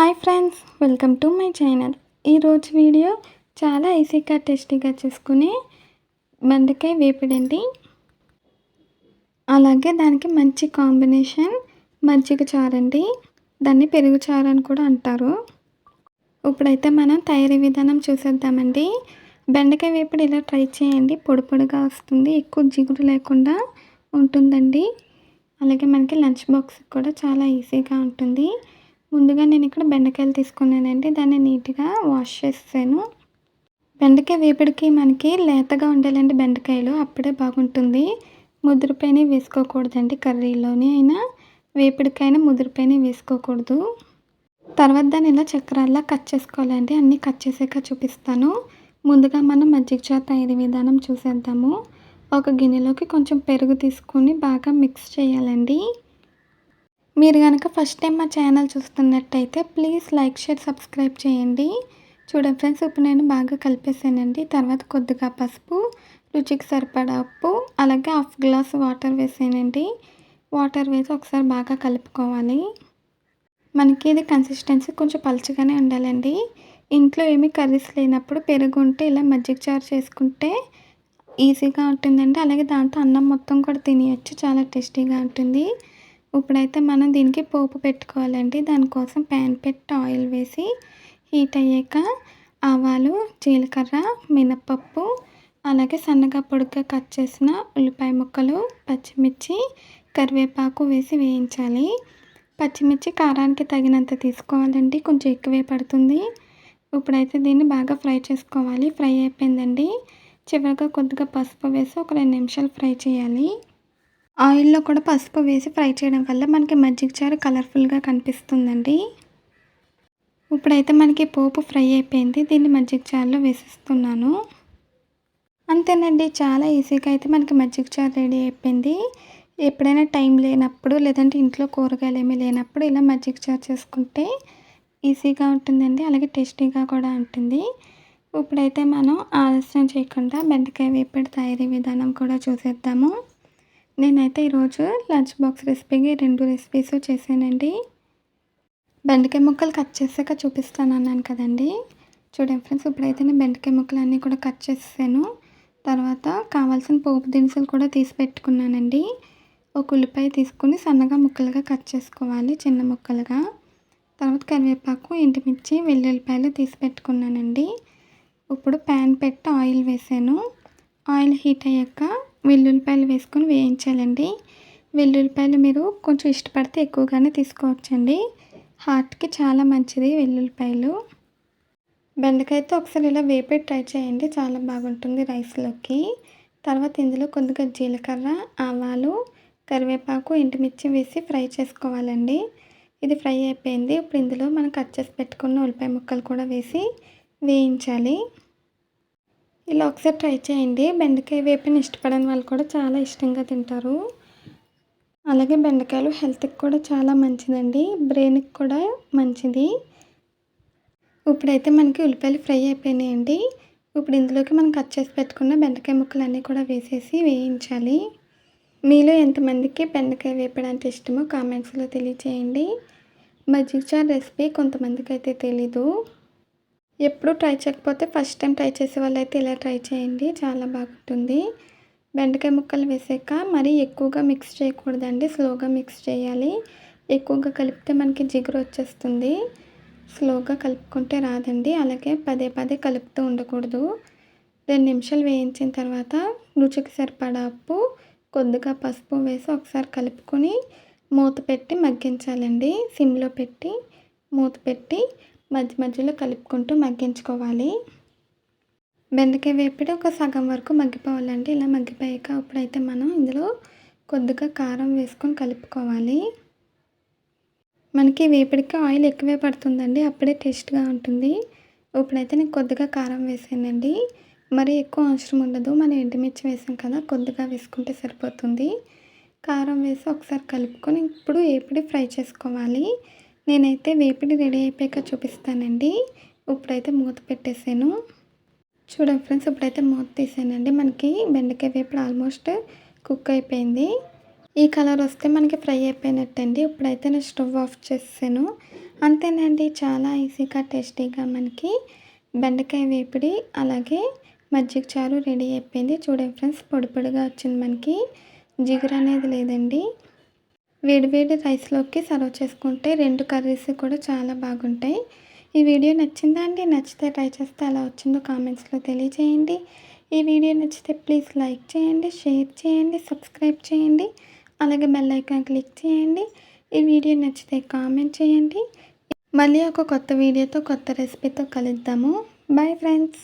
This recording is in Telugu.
Hi friends welcome to my channel. ఈరోజు వీడియో చాలా ఈజీగా టేస్టీగా చేసుకునే బెండకాయ వేపిడండి అలాగే దానికి మంచి కాంబినేషన్ మజ్జిగ చారండి దాన్ని పెరుగు చారు అని కూడా అంటారు. ఇప్పుడైతే మనం తయారీ విధానం చూసేద్దామండి. బెండకాయ వేపుడు ఇలా ట్రై చేయండి. పొడి పొడిగా వస్తుంది. ఎక్కువ జిగురు లేకుండా ఉంటుందండి. అలాగే మనకి లంచ్ బాక్స్ కూడా చాలా ఈజీగా ఉంటుంది. ముందుగా నేను ఇక్కడ బెండకాయలు తీసుకున్నానండి. దాన్ని నీట్గా వాష్ చేసాను బెండకాయ వేపుడికి మనకి లేతగా ఉండాలండి బెండకాయలు అప్పుడే బాగుంటుంది. ముదురుపైన వేసుకోకూడదండి. కర్రీలోనే అయినా వేపుడికైనా ముదురుపైన వేసుకోకూడదు. తర్వాత దాన్ని ఇలా చక్రాల్లా కట్ చేసుకోవాలండి. అన్నీ కట్ చేసాక చూపిస్తాను. ముందుగా మనం మజ్జిగ చారు తయారీ విధానం చూసేద్దాము. ఒక గిన్నెలోకి కొంచెం పెరుగు తీసుకొని బాగా మిక్స్ చేయాలండి. మీరు కనుక ఫస్ట్ టైం మా ఛానల్ చూస్తున్నట్టయితే ప్లీజ్ లైక్ షేర్ సబ్స్క్రైబ్ చేయండి. చూడండి ఫ్రెండ్స్ ఇప్పుడు నేను బాగా కలిపేసానండి. తర్వాత కొద్దిగా పసుపు రుచికి సరిపడా ఉప్పు అలాగే హాఫ్ గ్లాస్ వాటర్ వేసానండి. వాటర్ వేసి ఒకసారి బాగా కలుపుకోవాలి. మనకి ఇది కన్సిస్టెన్సీ కొంచెం పలుచగానే ఉండాలండి. ఇంట్లో ఏమీ కర్రీస్ లేనప్పుడు పెరుగు ఉంటే ఇలా మజ్జిగ చారు చేసుకుంటే ఈజీగా ఉంటుందండి. అలాగే దాంతో అన్నం మొత్తం కూడా తినేయచ్చు. చాలా టేస్టీగా ఉంటుంది. ఇప్పుడైతే మనం దీనికి పోపు పెట్టుకోవాలండి. దానికోసం ప్యాన్ పెట్టి ఆయిల్ వేసి హీట్ అయ్యాక ఆవాలు జీలకర్ర మినపప్పు అలాగే సన్నగా పొడుగ్గా కట్ చేసిన ఉల్లిపాయ ముక్కలు పచ్చిమిర్చి కరివేపాకు వేసి వేయించాలి. పచ్చిమిర్చి కారానికి తగినంత తీసుకోవాలండి. కొంచెం ఎక్కువే పడుతుంది. ఇప్పుడైతే దీన్ని బాగా ఫ్రై చేసుకోవాలి. ఫ్రై అయిపోయిందండి. చివరిగా కొద్దిగా పసుపు వేసి ఒక రెండు నిమిషాలు ఫ్రై చేయాలి. ఆయిల్లో కూడా పసుపు వేసి ఫ్రై చేయడం వల్ల మనకి మజ్జిగ చారు కలర్ఫుల్గా కనిపిస్తుందండి. ఇప్పుడైతే మనకి పోపు ఫ్రై అయిపోయింది. దీన్ని మజ్జిగ చారులో వేసిస్తున్నాను. అంతేనండి చాలా ఈజీగా అయితే మనకి మజ్జిగ చారు రెడీ అయిపోయింది. ఎప్పుడైనా టైం లేనప్పుడు లేదంటే ఇంట్లో కూరగాయలు ఏమీ లేనప్పుడు ఇలా మజ్జిగ చారు చేసుకుంటే ఈజీగా ఉంటుందండి అలాగే టేస్టీగా కూడా ఉంటుంది. ఇప్పుడైతే మనం ఆలస్యం చేయకుండా బెండకాయ వేపడి తయారీ విధానం కూడా చూసేద్దాము. నేనైతే ఈరోజు లంచ్ బాక్స్ రెసిపీకి రెండు రెసిపీస్ చేశానండి. బెండకాయ ముక్కలు కట్ చేసాక చూపిస్తాను అన్నాను కదండి. చూడండి ఫ్రెండ్స్ ఇప్పుడైతే నేను బెండకాయ ముక్కలు అన్నీ కూడా కట్ చేసాను తర్వాత కావాల్సిన పోపు దినుసులు కూడా తీసి పెట్టుకున్నానండి. ఒక ఉల్లిపాయ తీసుకుని సన్నగా ముక్కలుగా కట్ చేసుకోవాలి చిన్న ముక్కలుగా. తర్వాత కరివేపాకు ఎండుమిర్చి వెల్లుల్లిపాయలు తీసి పెట్టుకున్నానండి. ఇప్పుడు ప్యాన్ పెట్టి ఆయిల్ వేసాను. ఆయిల్ హీట్ అయ్యాక వెల్లుల్లిపాయలు వేసుకొని వేయించాలండి. వెల్లుల్లిపాయలు మీరు కొంచెం ఇష్టపడితే ఎక్కువగానే తీసుకోవచ్చండి. హార్ట్కి చాలా మంచిది వెల్లుల్లిపాయలు. బెండకాయతో ఒకసారి ఇలా వేపే ట్రై చేయండి. చాలా బాగుంటుంది రైస్లోకి. తర్వాత ఇందులో కొద్దిగా జీలకర్ర ఆవాలు కరివేపాకు ఎండుమిర్చి వేసి ఫ్రై చేసుకోవాలండి. ఇది ఫ్రై అయిపోయింది. ఇప్పుడు ఇందులో మనం కట్ చేసి పెట్టుకున్న ఉల్లిపాయ ముక్కలు కూడా వేసి వేయించాలి. ఇలా ఒకసారి ట్రై చేయండి. బెండకాయ వేపిని ఇష్టపడని వాళ్ళు కూడా చాలా ఇష్టంగా తింటారు. అలాగే బెండకాయలు హెల్త్కి కూడా చాలా మంచిదండి. బ్రెయిన్కి కూడా మంచిది. ఇప్పుడైతే మనకి ఉల్లిపాయలు ఫ్రై అయిపోయినాయండి. ఇప్పుడు ఇందులోకి మనం కట్ చేసి పెట్టుకున్న బెండకాయ ముక్కలు అన్నీ కూడా వేసేసి వేయించాలి. మీలో ఎంతమందికి బెండకాయ వేపడం అంటే ఇష్టమో కామెంట్స్లో తెలియచేయండి. మజ్జిగ చారు రెసిపీ కొంతమందికి అయితే తెలీదు. ఎప్పుడు ట్రై చేయకపోతే ఫస్ట్ టైం ట్రై చేసే వాళ్ళైతే ఇలా ట్రై చేయండి. చాలా బాగుంటుంది. బెండకాయ ముక్కలు వేసాక మరీ ఎక్కువగా మిక్స్ చేయకూడదండి. స్లోగా మిక్స్ చేయాలి. ఎక్కువగా కలిపితే మనకి జిగురు వచ్చేస్తుంది. స్లోగా కలుపుకుంటే రాదండి. అలాగే పదే పదే కలుపుతూ ఉండకూడదు. రెండు నిమిషాలు వేయించిన తర్వాత రుచికి సరిపడా ఉప్పు కొద్దిగా పసుపు వేసి ఒకసారి కలుపుకొని మూత పెట్టి మగ్గించాలండి. సిమ్లో పెట్టి మూత పెట్టి మధ్య మధ్యలో కలుపుకుంటూ మగ్గించుకోవాలి. బెండకాయ వేపిడి ఒక సగం వరకు మగ్గిపోవాలండి. ఇలా మగ్గిపోయాక అప్పుడైతే మనం ఇందులో కొద్దిగా కారం వేసుకొని కలుపుకోవాలి. మనకి వేపిడికి ఆయిల్ ఎక్కువే పడుతుందండి. అప్పుడే టేస్ట్గా ఉంటుంది. ఇప్పుడైతే నేను కొద్దిగా కారం వేసానండి. మరి ఎక్కువ అవసరం ఉండదు. మనం ఎండుమిర్చి వేసాం కదా కొద్దిగా వేసుకుంటే సరిపోతుంది. కారం వేసి ఒకసారి కలుపుకొని ఇప్పుడు వేపిడి ఫ్రై చేసుకోవాలి. నేనైతే వేపిడి రెడీ అయిపోయాక చూపిస్తానండి. ఇప్పుడైతే మూత పెట్టేసాను. చూడండి ఫ్రెండ్స్ ఇప్పుడైతే మూత తీసానండి. మనకి బెండకాయ వేపుడు ఆల్మోస్ట్ కుక్ అయిపోయింది. ఈ కలర్ వస్తే మనకి ఫ్రై అయిపోయినట్టండి. ఇప్పుడైతే నేను స్టవ్ ఆఫ్ చేసాను అంతేనండి చాలా ఈజీగా టేస్టీగా మనకి బెండకాయ వేపిడి అలాగే మజ్జిగ చారు రెడీ అయిపోయింది. చూడండి ఫ్రెండ్స్ పొడి పొడిగా వచ్చింది మనకి. జిగురు అనేది లేదండి. వేడివేడి రైస్లోకి సర్వ్ చేసుకుంటే రెండు కర్రీస్ కూడా చాలా బాగుంటాయి. ఈ వీడియో నచ్చిందా అండి? నచ్చితే ట్రై చేస్తే ఎలా వచ్చిందో కామెంట్స్లో తెలియజేయండి. ఈ వీడియో నచ్చితే ప్లీజ్ లైక్ చేయండి షేర్ చేయండి సబ్స్క్రైబ్ చేయండి అలాగే బెల్ ఐకాన్ క్లిక్ చేయండి. ఈ వీడియో నచ్చితే కామెంట్ చేయండి. మళ్ళీ ఒక కొత్త వీడియోతో కొత్త రెసిపీతో కలుద్దాము. Bye friends!